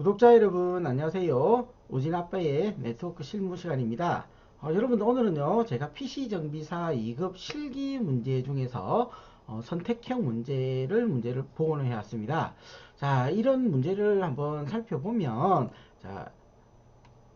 구독자 여러분 안녕하세요. 우진아빠의 네트워크 실무 시간입니다. 어, 여러분 오늘은요 제가 PC정비사 2급 실기 문제 중에서 어, 선택형 문제를 문제를 복원을 해왔습니다. 자 이런 문제를 한번 살펴보면 자,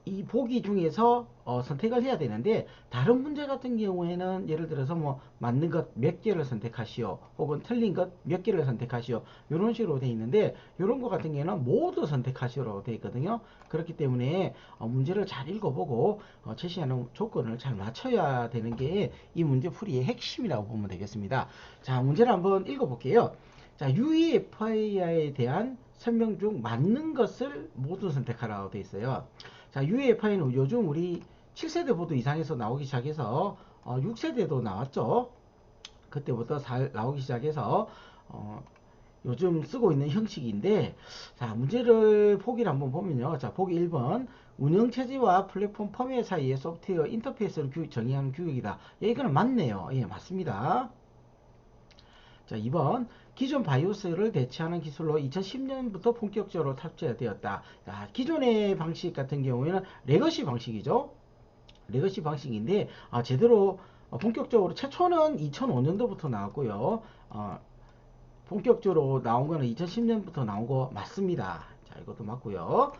이 보기 중에서 어, 선택을 해야 되는데 다른 문제 같은 경우에는 예를 들어서 뭐 맞는 것 몇 개를 선택하시오 혹은 틀린 것 몇 개를 선택하시오 이런 식으로 되어 있는데 이런 것 같은 경우는 모두 선택하시오라고 되어 있거든요. 그렇기 때문에 어, 문제를 잘 읽어보고 어, 제시하는 조건을 잘 맞춰야 되는 게 이 문제 풀이의 핵심이라고 보면 되겠습니다. 자 문제를 한번 읽어볼게요. 자 UEFI에 대한 설명 중 맞는 것을 모두 선택하라고 되어 있어요 자, UEFI는 요즘 우리 7세대 보드 이상에서 나오기 시작해서 어, 6세대도 나왔죠. 그때부터 잘 나오기 시작해서 어, 요즘 쓰고 있는 형식인데 자 문제를 보기를 한번 보면요. 자 보기 1번 운영체제와 플랫폼 펌웨어 사이의 소프트웨어 인터페이스를 규, 정의하는 규격이다. 예, 이거는 맞네요. 예, 맞습니다. 자 2번 기존 바이오스를 대체하는 기술로 2010년부터 본격적으로 탑재되었다. 자, 기존의 방식 같은 경우에는 레거시 방식이죠. 레거시 방식인데 아, 제대로 어, 본격적으로 최초는 2005년도부터 나왔고요. 어, 본격적으로 나온 거는 2010년부터 나온 거 맞습니다. 자, 이것도 맞고요.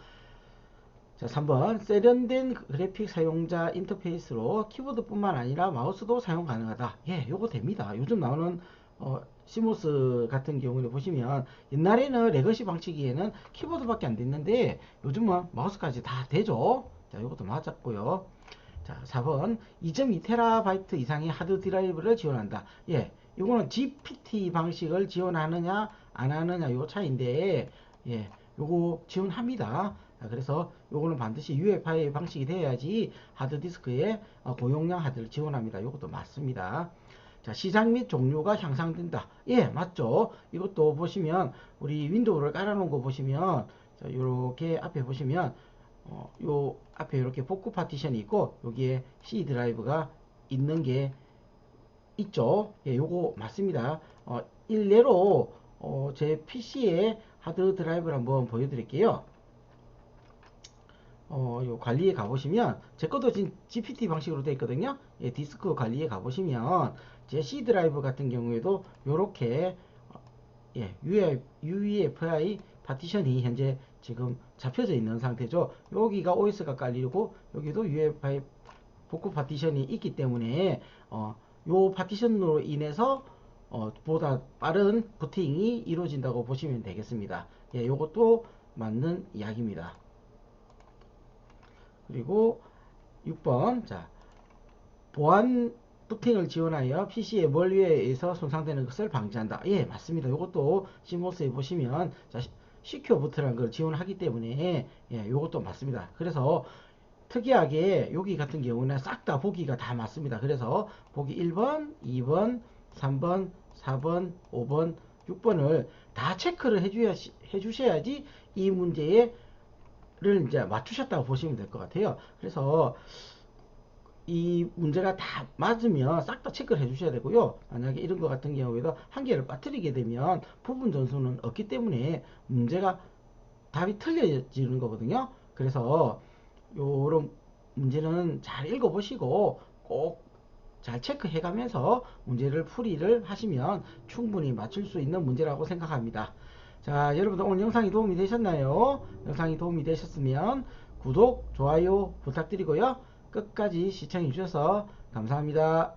자, 3번 세련된 그래픽 사용자 인터페이스로 키보드뿐만 아니라 마우스도 사용 가능하다. 예, 요거 됩니다. 요즘 나오는 어, 시모스 같은 경우는 보시면 옛날에는 레거시 방식에는 키보드밖에 안 됐는데 요즘은 마우스까지 다 되죠. 자, 이것도 맞았고요. 자, 4번 2.2TB 이상의 하드 드라이브를 지원한다. 예, 이거는 GPT 방식을 지원하느냐 안 하느냐 요 차인데 예, 요거 지원합니다. 자, 그래서 요거는 반드시 UEFI 방식이 돼야지 하드디스크에 어, 고용량 하드를 지원합니다. 요것도 맞습니다. 자, 시장 및 종류가 향상된다. 예, 맞죠? 이것도 보시면 우리 윈도우를 깔아놓은 거 보시면 자, 요렇게 앞에 보시면 어, 요 앞에 이렇게 복구 파티션이 있고 여기에 C 드라이브가 있는 게 있죠. 예, 요거 맞습니다. 어, 일례로 어, 제 PC에 하드 드라이브를 한번 보여드릴게요. 어, 요 관리에 가보시면, 제 것도 지금 GPT 방식으로 되어 있거든요. 예, 디스크 관리에 가보시면, 제 C 드라이브 같은 경우에도 요렇게, 어, 예, UEFI 파티션이 현재 지금 잡혀져 있는 상태죠. 여기가 OS가 깔리고, 여기도 UEFI 복구 파티션이 있기 때문에, 어, 요 파티션으로 인해서, 어, 보다 빠른 부팅이 이루어진다고 보시면 되겠습니다. 예, 요것도 맞는 이야기입니다. 그리고 6번 자 보안 부팅을 지원하여 PC의 멀리에서 손상되는 것을 방지한다. 예, 맞습니다. 이것도 시모스에 보시면 자 시큐어 부트라는 걸 지원하기 때문에 예, 이것도 맞습니다. 그래서 특이하게 여기 같은 경우는 싹 다 보기가 다 맞습니다. 그래서 보기 1번, 2번, 3번, 4번, 5번, 6번을 다 체크를 해주셔야지 이 문제에 를 이제 맞추셨다고 보시면 될 것 같아요. 그래서 이 문제가 다 맞으면 싹 다 체크를 해 주셔야 되고요. 만약에 이런 것 같은 경우에도 한 개를 빠뜨리게 되면 부분 전수는 없기 때문에 문제가 답이 틀려지는 거거든요. 그래서 요런 문제는 잘 읽어보시고 꼭 잘 체크해 가면서 문제를 풀이를 하시면 충분히 맞출 수 있는 문제라고 생각합니다. 자, 여러분들 오늘 영상이 도움이 되셨나요? 영상이 도움이 되셨으면 구독, 좋아요 부탁드리고요. 끝까지 시청해 주셔서 감사합니다.